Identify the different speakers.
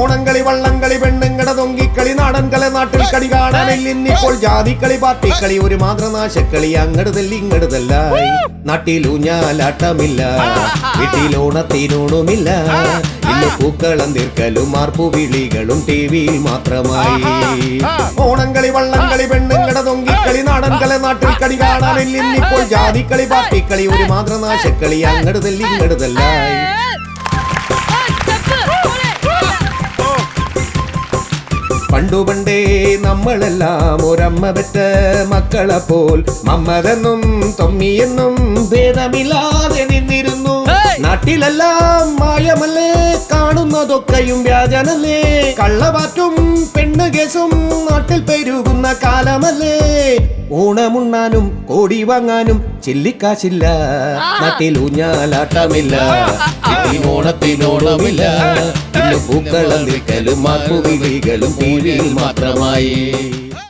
Speaker 1: ഓണംകളി വള്ളംകളി പെണ്ണുങ്ങട തൊങ്കിക്കളി നാടൻകളെ നാട്ടിൽ കളി കാണാനില്ല. ഇന്നിപ്പോൾ ജാതിക്കളി പാർട്ടിക്കളി ഒരു മാതൃനാശക്കളി. അങ്ങട് തല്ലി ഇങ്ങട് നാട്ടിലൂഞ്ഞാലാട്ടമില്ല വീട്ടിലോണത്തിനോണുമില്ല ഇന്ന് പൂക്കളം തീർക്കലും മാർപ്പു വിളികളും ടി വിയിൽ മാത്രമായി. ഓണംകളി വള്ളംകളി പെണ്ണുങ്ങട തൊങ്കിക്കളി നാടൻകളെ നാട്ടിൽ കളി കാണാനില്ല. ഇന്നിപ്പോൾ ജാതിക്കളി പാർട്ടിക്കളി ഒരു മാതൃനാശക്കളി. അങ്ങട് തല്ലി ഇങ്ങട് പണ്ടു പണ്ടേ നമ്മളെല്ലാം ഒരമ്മ പെറ്റ മക്കളെ പോൽ മമ്മതെന്നും തൊമ്മിയെന്നും ഭേദമില്ലാതെ നിന്നിരുന്നു. നാട്ടിലെല്ലാം മായമല്ലേ കാണുന്നതൊക്കെയും വ്യാജനല്ലേ. കള്ളവാറ്റും പെണ്ണ് കേസും നാട്ടിൽ പെരുകുന്ന കാലമല്ലേ. ഊണമുണ്ണാനും കോടി വാങ്ങാനും ചില്ലിക്കാശില്ല. നാട്ടിൽ ഊഞ്ഞാലാട്ടമില്ല ഓണത്തിനോണമില്ല പൂക്കളം നിൽക്കലും ടി വിയിൽ മാത്രമായി